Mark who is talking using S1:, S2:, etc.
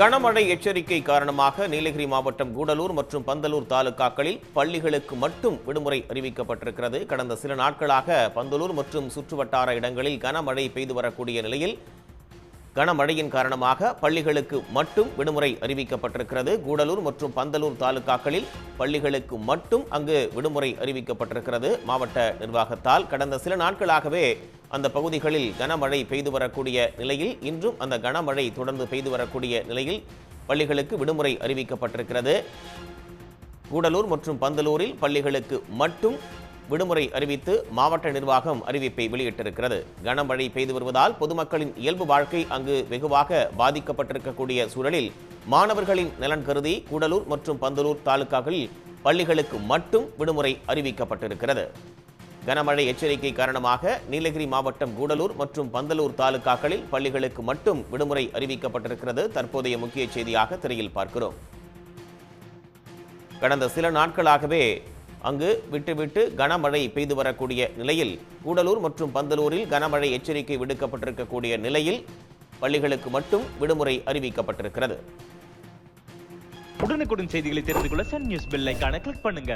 S1: கனமழை எச்சரிக்கை காரணமாக நீலகிரி மாவட்டம் கூடலூர் மற்றும் பந்தலூர் தாலுகாக்களில் பள்ளிகளுக்கு மட்டும் விடுமுறை அறிவிக்கப்பட்டிருக்கிறது. கடந்த சில நாட்களாக பந்தலூர் மற்றும் சுற்றுவட்டார இடங்களில் கனமழை பெய்து வரக்கூடிய நிலையில் கனமழையின் காரணமாக பள்ளிகளுக்கு மட்டும் விடுமுறை அறிவிக்கப்பட்டிருக்கிறது. கூடலூர் மற்றும் பந்தலூர் தாலுகாக்களில் பள்ளிகளுக்கு மட்டும் அங்கு விடுமுறை அறிவிக்கப்பட்டிருக்கிறது. மாவட்ட நிர்வாகத்தால் கடந்த சில நாட்களாகவே அந்த பகுதிகளில் கனமழை பெய்து வரக்கூடிய நிலையில் இன்றும் அந்த கனமழை தொடர்ந்து பெய்து வரக்கூடிய நிலையில் பள்ளிகளுக்கு விடுமுறை அறிவிக்கப்பட்டிருக்கிறது. கூடலூர் மற்றும் பந்தலூரில் பள்ளிகளுக்கு மட்டும் விடுமுறை அறிவித்து மாவட்ட நிர்வாகம் அறிவிப்பை வெளியிட்டிருக்கிறது. கனமழை பெய்து வருவதால் பொதுமக்களின் இயல்பு வாழ்க்கை அங்கு வெகுவாக பாதிக்கப்பட்டிருக்கக்கூடிய சூழலில் மாணவர்களின் நலன் கருதி கூடலூர் மற்றும் பந்தலூர் தாலுகாக்களில் பள்ளிகளுக்கு மட்டும் விடுமுறை அறிவிக்கப்பட்டிருக்கிறது. கனமழை எச்சரிக்கை காரணமாக நீலகிரி மாவட்டம் கூடலூர் மற்றும் பந்தலூர் தாலுகாக்களில் பள்ளிகளுக்கு மட்டும் விடுமுறை அறிவிக்கப்பட்டிருக்கிறது. தற்போதைய முக்கிய செய்தியாக திரையில் பார்க்கிறோம். கடந்த சில நாட்களாகவே அங்கு விட்டுவிட்டு கனமழை பெய்து வரக்கூடிய நிலையில் கூடலூர் மற்றும் பந்தலூரில் கனமழை எச்சரிக்கை விடுக்கப்பட்டிருக்கக்கூடிய நிலையில் பள்ளிகளுக்கு மட்டும் விடுமுறை அறிவிக்கப்பட்டிருக்கிறது.
S2: உடனுக்குடன் செய்திகளை தெரிந்து கொள்ள சன் நியூஸ் பெல்லைக்கான கிளிக் பண்ணுங்க.